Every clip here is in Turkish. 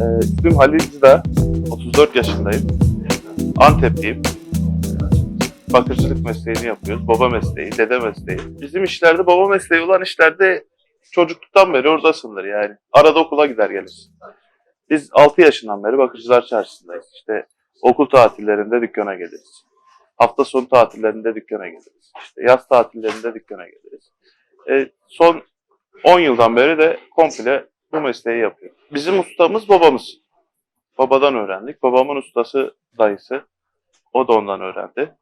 Ee, ismim Halil Cida, 34 yaşındayım. Antepliyim. Bakırcılık mesleğini yapıyoruz. Baba mesleği, dede mesleği. Bizim işlerde baba mesleği olan işlerde çocukluktan beri oradasındır yani. Arada okula gider gelirsin. Biz 6 yaşından beri Bakırcılar Çarşısı'ndayız. İşte okul tatillerinde dükkana geliriz. Hafta sonu tatillerinde dükkana geliriz. İşte yaz tatillerinde dükkana geliriz. E, son 10 yıldan beri de komple bu mesleği yapıyor. Bizim ustamız babamız. Babadan öğrendik. Babamın ustası dayısı. O da ondan öğrendi.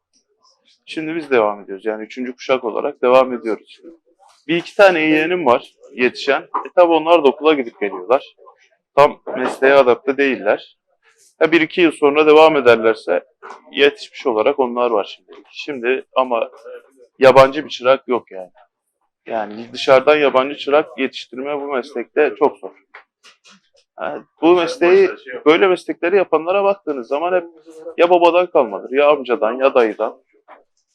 Şimdi biz devam ediyoruz. Yani üçüncü kuşak olarak devam ediyoruz. Bir iki tane yeğenim var yetişen. E tabi onlar da okula gidip geliyorlar. Tam mesleğe adapte değiller. Ya bir iki yıl sonra devam ederlerse yetişmiş olarak onlar var şimdi. Şimdi ama yabancı bir çırak yok yani. Yani dışarıdan yabancı çırak yetiştirme bu meslekte çok zor. Yani bu mesleği, böyle meslekleri yapanlara baktığınız zaman hep ya babadan kalmadır, ya amcadan, ya dayıdan.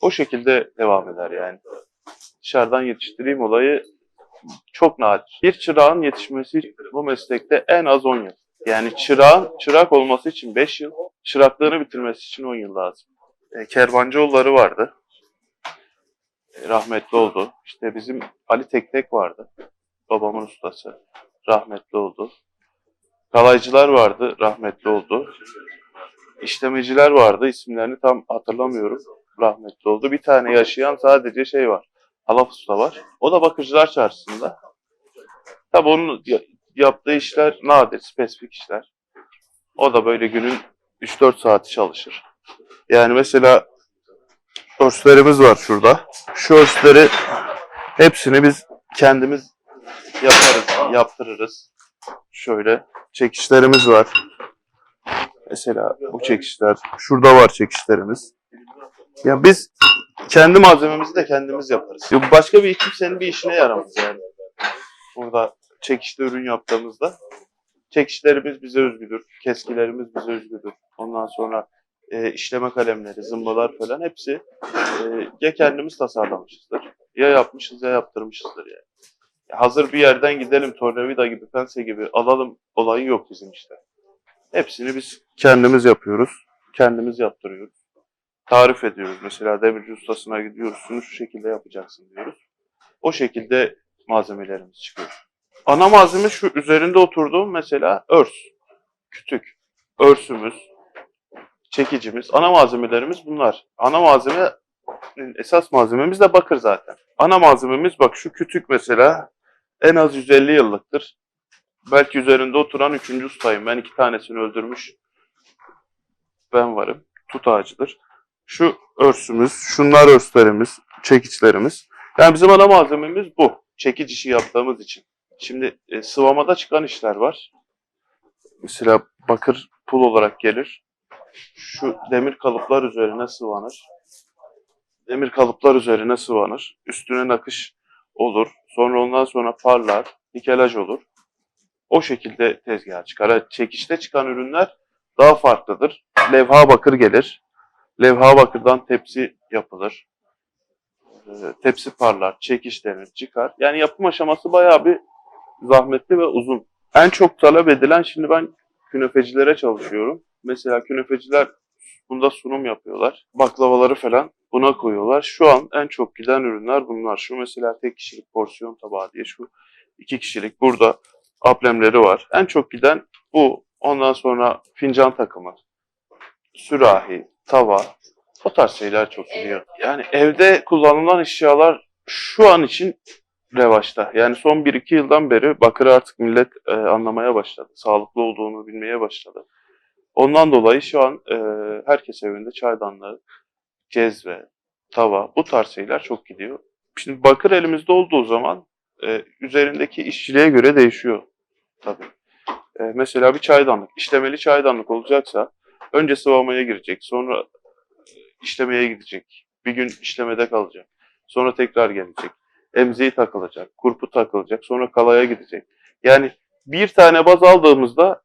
O şekilde devam eder yani. Dışarıdan yetiştireyim olayı çok nadir. Bir çırağın yetişmesi bu meslekte en az 10 yıl. Yani çırağın çırak olması için 5 yıl, çıraklığını bitirmesi için 10 yıl lazım. E, Kervancıoğulları vardı. E, rahmetli oldu. İşte bizim Ali Tektek vardı. Babamın ustası. Rahmetli oldu. Kalaycılar vardı. Rahmetli oldu. İşlemeciler vardı. isimlerini tam hatırlamıyorum. Rahmetli oldu. Bir tane yaşayan sadece şey var. Halaf Usta var. O da Bakırcılar Çarşısı'nda. Tabi onun ya- yaptığı işler nadir, spesifik işler. O da böyle günün 3-4 saati çalışır. Yani mesela örslerimiz var şurada. Şu örsleri hepsini biz kendimiz yaparız, yaptırırız. Şöyle çekişlerimiz var. Mesela bu çekişler. Şurada var çekişlerimiz. Ya biz kendi malzememizi de kendimiz yaparız. Ya başka bir kimsenin bir işine yaramaz yani. Burada çekişte ürün yaptığımızda çekişlerimiz bize özgüdür. Keskilerimiz bize özgüdür. Ondan sonra e, işleme kalemleri, zımbalar falan hepsi e, ya kendimiz tasarlamışızdır. Ya yapmışız ya yaptırmışızdır yani. Hazır bir yerden gidelim tornavida gibi, pense gibi alalım olayı yok bizim işte. Hepsini biz kendimiz yapıyoruz. Kendimiz yaptırıyoruz. Tarif ediyoruz. Mesela demirci ustasına gidiyoruz. Şunu şu şekilde yapacaksın diyoruz. O şekilde malzemelerimiz çıkıyor. Ana malzeme şu üzerinde oturduğum mesela örs. Kütük. Örsümüz. Çekicimiz. Ana malzemelerimiz bunlar. Ana malzeme esas malzememiz de bakır zaten. Ana malzememiz bak şu kütük mesela en az 150 yıllıktır. Belki üzerinde oturan üçüncü ustayım. Ben iki tanesini öldürmüş. Ben varım. Tut ağacıdır. Şu örsümüz, şunlar örslerimiz, çekiçlerimiz. Yani bizim ana malzememiz bu. Çekiç işi yaptığımız için. Şimdi e, sıvamada çıkan işler var. Mesela bakır pul olarak gelir. Şu demir kalıplar üzerine sıvanır. Demir kalıplar üzerine sıvanır. Üstüne nakış olur. Sonra ondan sonra parlar, nikelaj olur. O şekilde tezgaha çıkar. Çekişte çıkan ürünler daha farklıdır. Levha bakır gelir. Levha bakırdan tepsi yapılır. Ee, tepsi parlar, çekiş denir, çıkar. Yani yapım aşaması bayağı bir zahmetli ve uzun. En çok talep edilen şimdi ben künefecilere çalışıyorum. Mesela künefeciler bunda sunum yapıyorlar. Baklavaları falan buna koyuyorlar. Şu an en çok giden ürünler bunlar. Şu mesela tek kişilik porsiyon tabağı diye şu iki kişilik burada amblemleri var. En çok giden bu. Ondan sonra fincan takımı, sürahi, tava, o tarz şeyler çok gidiyor. Yani evde kullanılan eşyalar şu an için revaçta. Yani son 1-2 yıldan beri bakırı artık millet e, anlamaya başladı. Sağlıklı olduğunu bilmeye başladı. Ondan dolayı şu an e, herkes evinde çaydanlığı, cezve, tava bu tarz şeyler çok gidiyor. Şimdi bakır elimizde olduğu zaman e, üzerindeki işçiliğe göre değişiyor tabii. E, mesela bir çaydanlık, işlemeli çaydanlık olacaksa önce sıvamaya girecek, sonra işlemeye gidecek. Bir gün işlemede kalacak. Sonra tekrar gelecek. Emziği takılacak, kurpu takılacak, sonra kalaya gidecek. Yani bir tane baz aldığımızda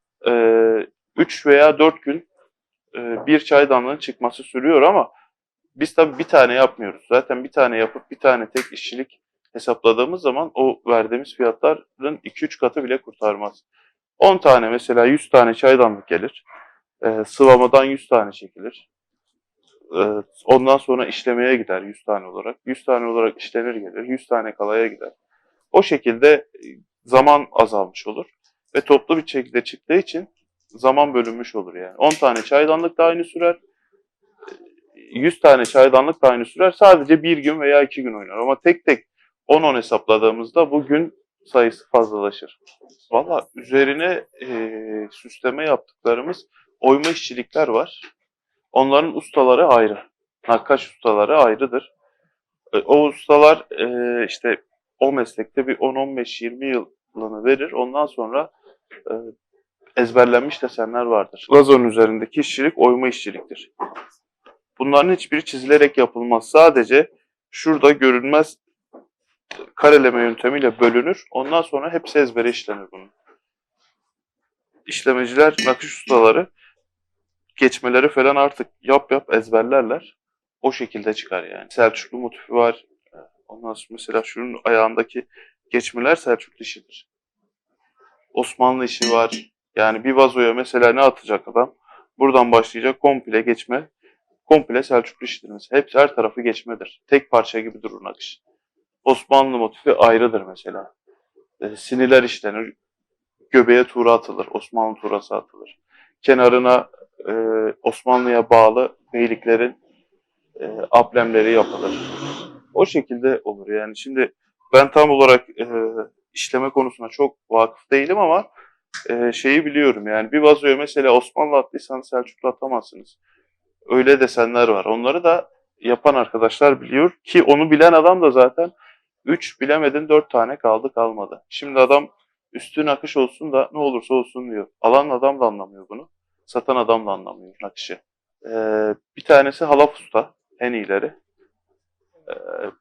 3 veya 4 gün e, bir çaydanlığın çıkması sürüyor ama biz tabii bir tane yapmıyoruz. Zaten bir tane yapıp bir tane tek işçilik hesapladığımız zaman o verdiğimiz fiyatların 2-3 katı bile kurtarmaz. 10 tane mesela 100 tane çaydanlık gelir. Ee, sıvamadan 100 tane çekilir. Ee, ondan sonra işlemeye gider 100 tane olarak. 100 tane olarak işlenir gelir. 100 tane kalaya gider. O şekilde e, zaman azalmış olur. Ve toplu bir şekilde çıktığı için zaman bölünmüş olur yani. 10 tane çaydanlık da aynı sürer. 100 tane çaydanlık da aynı sürer. Sadece bir gün veya iki gün oynar. Ama tek tek 10-10 hesapladığımızda bu gün sayısı fazlalaşır. Valla üzerine e, süsleme yaptıklarımız oyma işçilikler var. Onların ustaları ayrı. Nakkaş ustaları ayrıdır. E, o ustalar e, işte o meslekte bir 10-15-20 yılını verir. Ondan sonra e, ezberlenmiş desenler vardır. Lazonun üzerindeki işçilik oyma işçiliktir. Bunların hiçbiri çizilerek yapılmaz. Sadece şurada görünmez kareleme yöntemiyle bölünür. Ondan sonra hepsi ezbere işlenir bunun. İşlemeciler, nakış ustaları geçmeleri falan artık yap yap ezberlerler. O şekilde çıkar yani. Selçuklu motifi var. Ondan sonra mesela şunun ayağındaki geçmeler Selçuklu işidir. Osmanlı işi var. Yani bir vazoya mesela ne atacak adam? Buradan başlayacak komple geçme. Komple Selçuklu işidir mesela. Hepsi her tarafı geçmedir. Tek parça gibi durur nakış. Osmanlı motifi ayrıdır mesela. E, siniler işlenir. Göbeğe tuğra atılır. Osmanlı tuğrası atılır. Kenarına e, Osmanlı'ya bağlı beyliklerin e, amblemleri yapılır. O şekilde olur yani. Şimdi ben tam olarak e, işleme konusuna çok vakıf değilim ama e, şeyi biliyorum yani bir vazoya mesela Osmanlı attıysanız Selçuklu atamazsınız. Öyle desenler var. Onları da yapan arkadaşlar biliyor ki onu bilen adam da zaten 3 bilemedin 4 tane kaldı kalmadı. Şimdi adam üstün akış olsun da ne olursa olsun diyor. Alan adam da anlamıyor bunu. Satan adam da anlamıyor nakışı. Ee, bir tanesi Halaf Usta en iyileri. Ee,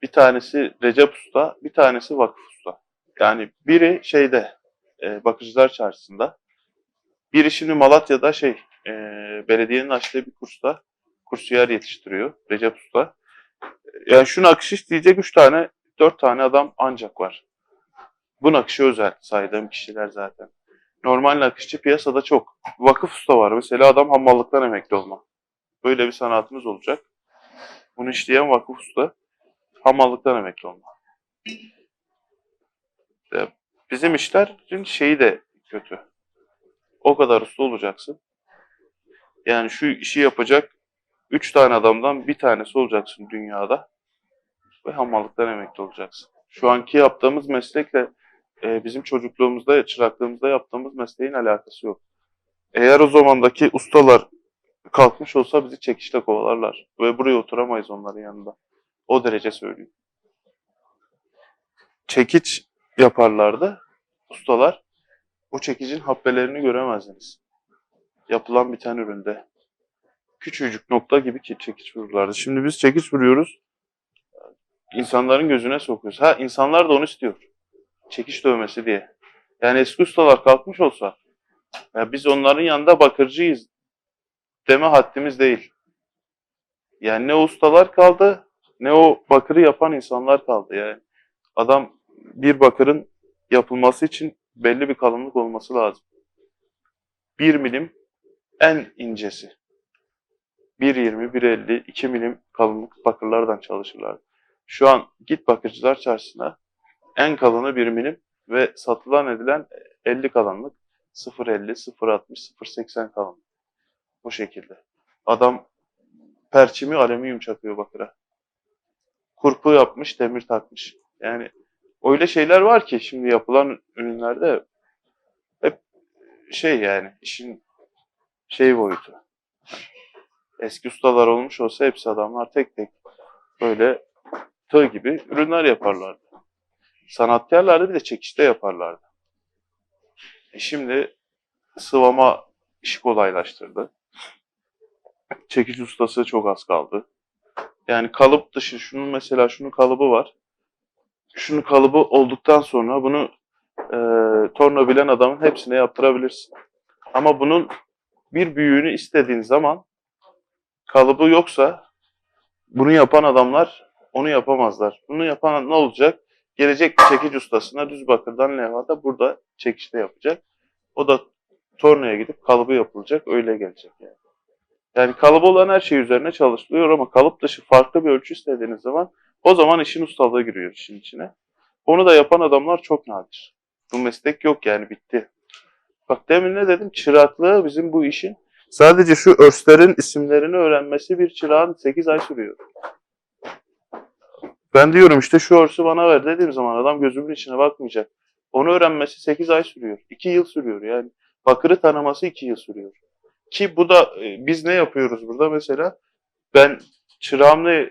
bir tanesi Recep Usta, bir tanesi Vakıf Usta. Yani biri şeyde e, Bakıcılar Çarşısı'nda. Biri şimdi Malatya'da şey e, belediyenin açtığı bir kursta kursiyer yetiştiriyor Recep Usta. Yani şu nakış diyecek 3 tane 4 tane adam ancak var. Bu nakışı özel saydığım kişiler zaten. Normal nakışçı piyasada çok. Vakıf usta var. Mesela adam hamallıktan emekli olma. Böyle bir sanatımız olacak. Bunu işleyen vakıf usta hamallıktan emekli olma. Bizim işlerin şeyi de kötü. O kadar usta olacaksın. Yani şu işi yapacak 3 tane adamdan bir tanesi olacaksın dünyada ve hamallıktan emekli olacaksın. Şu anki yaptığımız meslekle e, bizim çocukluğumuzda, çıraklığımızda yaptığımız mesleğin alakası yok. Eğer o zamandaki ustalar kalkmış olsa bizi çekişle kovalarlar ve buraya oturamayız onların yanında. O derece söyleyeyim. Çekiç yaparlardı ustalar. O çekicin habbelerini göremezdiniz. Yapılan bir tane üründe. Küçücük nokta gibi ki çekiç vururlardı. Şimdi biz çekiç vuruyoruz insanların gözüne sokuyoruz. Ha insanlar da onu istiyor. Çekiş dövmesi diye. Yani eski ustalar kalkmış olsa ya biz onların yanında bakırcıyız deme haddimiz değil. Yani ne ustalar kaldı ne o bakırı yapan insanlar kaldı. Yani adam bir bakırın yapılması için belli bir kalınlık olması lazım. Bir milim en incesi. 1.20, 1.50, 2 milim kalınlık bakırlardan çalışırlar. Şu an git bakırcılar çarşısına en kalını bir milim ve satılan edilen 50 kalınlık 0.50, 0.60, 0.80 kalınlık. Bu şekilde. Adam perçimi alüminyum çakıyor bakıra. Kurpu yapmış, demir takmış. Yani öyle şeyler var ki şimdi yapılan ürünlerde hep şey yani işin şey boyutu. Eski ustalar olmuş olsa hepsi adamlar tek tek böyle tığ gibi ürünler yaparlardı. Sanatkarlar bir de çekişte yaparlardı. E şimdi sıvama işi kolaylaştırdı. Çekiç ustası çok az kaldı. Yani kalıp dışı, şunun mesela şunun kalıbı var. Şunun kalıbı olduktan sonra bunu e, torna bilen adamın hepsine yaptırabilirsin. Ama bunun bir büyüğünü istediğin zaman kalıbı yoksa bunu yapan adamlar onu yapamazlar. Bunu yapan ne olacak? Gelecek çekiç ustasına düz bakırdan levhada burada çekişte yapacak. O da tornaya gidip kalıbı yapılacak, öyle gelecek yani. Yani kalıbı olan her şey üzerine çalışılıyor ama kalıp dışı farklı bir ölçü istediğiniz zaman o zaman işin ustalığı giriyor işin içine. Onu da yapan adamlar çok nadir. Bu meslek yok yani bitti. Bak demin ne dedim? Çıraklığı bizim bu işin sadece şu örslerin isimlerini öğrenmesi bir çırağın 8 ay sürüyor. Ben diyorum işte şu örsü bana ver dediğim zaman adam gözümün içine bakmayacak. Onu öğrenmesi 8 ay sürüyor. 2 yıl sürüyor yani. Bakırı tanıması 2 yıl sürüyor. Ki bu da e, biz ne yapıyoruz burada mesela? Ben çırağım ne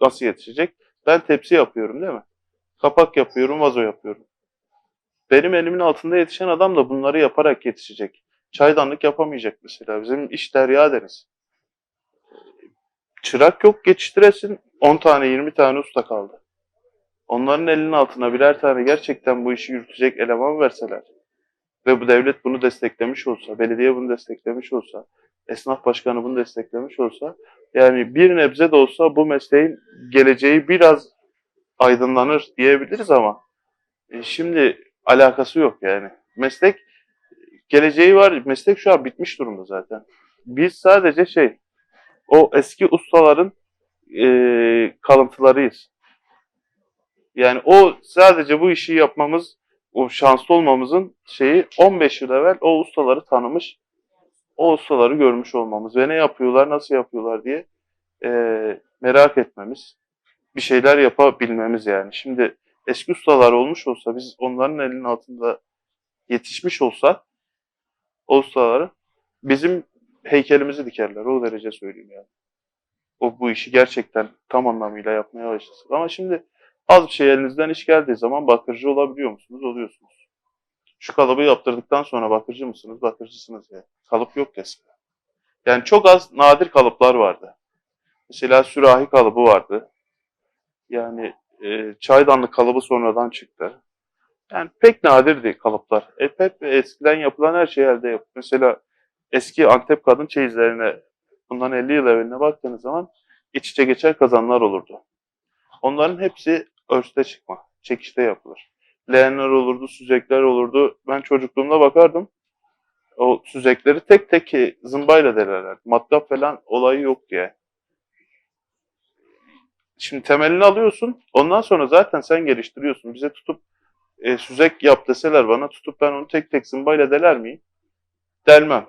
nasıl yetişecek? Ben tepsi yapıyorum değil mi? Kapak yapıyorum, vazo yapıyorum. Benim elimin altında yetişen adam da bunları yaparak yetişecek. Çaydanlık yapamayacak mesela. Bizim iş derya deniz. Çırak yok geçiştiresin. 10 tane 20 tane usta kaldı. Onların elinin altına birer tane gerçekten bu işi yürütecek eleman verseler ve bu devlet bunu desteklemiş olsa, belediye bunu desteklemiş olsa, esnaf başkanı bunu desteklemiş olsa yani bir nebze de olsa bu mesleğin geleceği biraz aydınlanır diyebiliriz ama e, şimdi alakası yok yani. Meslek geleceği var. Meslek şu an bitmiş durumda zaten. Biz sadece şey o eski ustaların e, kalıntılarıyız. Yani o sadece bu işi yapmamız, o şanslı olmamızın şeyi 15 yıl evvel o ustaları tanımış, o ustaları görmüş olmamız ve ne yapıyorlar, nasıl yapıyorlar diye e, merak etmemiz, bir şeyler yapabilmemiz yani. Şimdi eski ustalar olmuş olsa, biz onların elinin altında yetişmiş olsa o ustaları bizim heykelimizi dikerler. O derece söyleyeyim yani. O bu işi gerçekten tam anlamıyla yapmaya başlasın. Ama şimdi az bir şey elinizden iş geldiği zaman bakırcı olabiliyor musunuz? Oluyorsunuz. Şu kalıbı yaptırdıktan sonra bakırcı mısınız? Bakırcısınız ya. Kalıp yok eskiden. Yani çok az nadir kalıplar vardı. Mesela sürahi kalıbı vardı. Yani e, çaydanlık kalıbı sonradan çıktı. Yani pek nadirdi kalıplar. E, hep eskiden yapılan her şey elde yap. Mesela eski Antep kadın çeyizlerine bundan 50 yıl evveline baktığınız zaman iç içe geçer kazanlar olurdu. Onların hepsi örste çıkma, çekişte yapılır. Leğenler olurdu, süzekler olurdu. Ben çocukluğumda bakardım. O süzekleri tek tek zımbayla delerlerdi. Matkap falan olayı yok diye. Şimdi temelini alıyorsun. Ondan sonra zaten sen geliştiriyorsun. Bize tutup e, süzek yap deseler bana tutup ben onu tek tek zımbayla deler miyim? Delmem.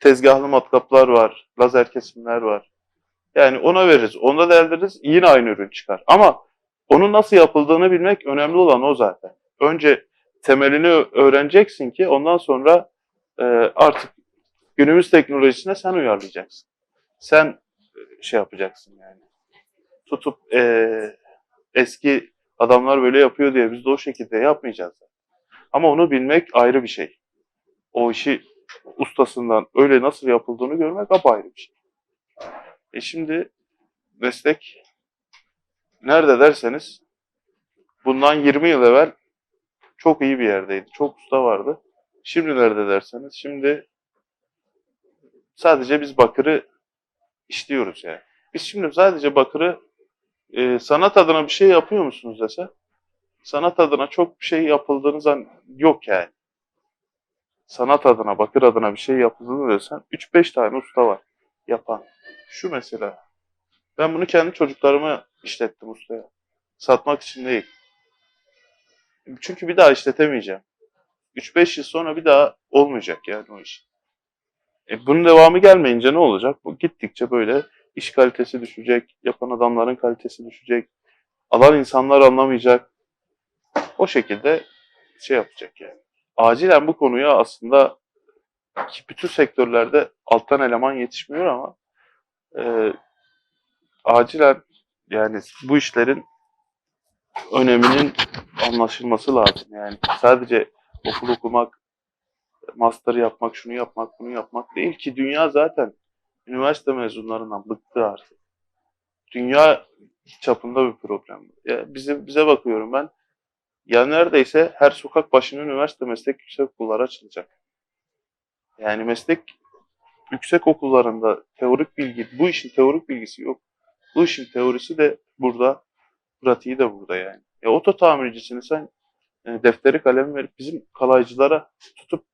Tezgahlı matkaplar var, lazer kesimler var. Yani ona veririz, onda derdiriz, yine aynı ürün çıkar. Ama onun nasıl yapıldığını bilmek önemli olan o zaten. Önce temelini öğreneceksin ki ondan sonra e, artık günümüz teknolojisine sen uyarlayacaksın. Sen e, şey yapacaksın yani. Tutup e, eski adamlar böyle yapıyor diye biz de o şekilde yapmayacağız. Ama onu bilmek ayrı bir şey. O işi ustasından öyle nasıl yapıldığını görmek apayrı bir şey. E şimdi meslek nerede derseniz bundan 20 yıl evvel çok iyi bir yerdeydi. Çok usta vardı. Şimdi nerede derseniz şimdi sadece biz bakırı işliyoruz yani. Biz şimdi sadece bakırı e, sanat adına bir şey yapıyor musunuz dese sanat adına çok bir şey yapıldığını zan yok yani. Sanat adına, bakır adına bir şey yapıldığını desen 3-5 tane usta var yapan. Şu mesela. Ben bunu kendi çocuklarıma işlettim ustaya. Satmak için değil. Çünkü bir daha işletemeyeceğim. 3-5 yıl sonra bir daha olmayacak yani o iş. E bunun devamı gelmeyince ne olacak? Bu gittikçe böyle iş kalitesi düşecek, yapan adamların kalitesi düşecek, alan insanlar anlamayacak. O şekilde şey yapacak yani. Acilen bu konuya aslında bütün sektörlerde alttan eleman yetişmiyor ama e, acilen yani bu işlerin öneminin anlaşılması lazım. Yani sadece okul okumak, master yapmak, şunu yapmak, bunu yapmak değil ki dünya zaten üniversite mezunlarından bıktı artık. Dünya çapında bir problem. Ya bize bize bakıyorum ben. Ya neredeyse her sokak başına üniversite meslek yüksek okulları açılacak. Yani meslek yüksek okullarında teorik bilgi, bu işin teorik bilgisi yok. Bu işin teorisi de burada, pratiği de burada yani. Ya oto tamircisini sen e, defteri kalem verip bizim kalaycılara tutup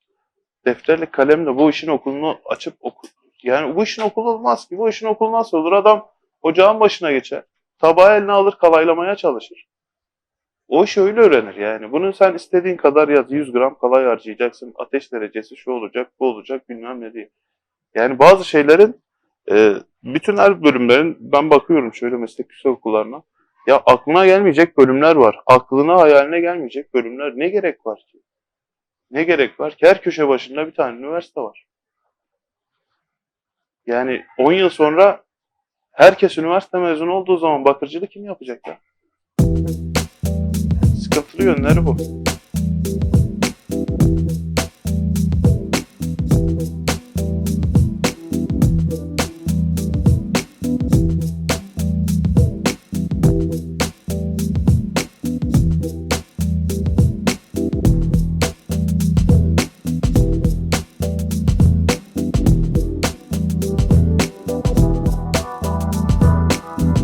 defterle kalemle bu işin okulunu açıp oku yani bu işin okulu olmaz ki. Bu işin okulu nasıl olur? Adam ocağın başına geçer. Tabağı eline alır kalaylamaya çalışır. O işi öyle öğrenir yani. Bunu sen istediğin kadar yaz. 100 gram kalay harcayacaksın. Ateş derecesi şu olacak, bu olacak bilmem ne diye. Yani bazı şeylerin e, bütün her bölümlerin ben bakıyorum şöyle meslek yüksek okullarına. Ya aklına gelmeyecek bölümler var. Aklına hayaline gelmeyecek bölümler. Ne gerek var ki? Ne gerek var ki? Her köşe başında bir tane üniversite var. Yani 10 yıl sonra herkes üniversite mezunu olduğu zaman bakırcılık kim yapacak ya? Sıkıntılı yönleri bu.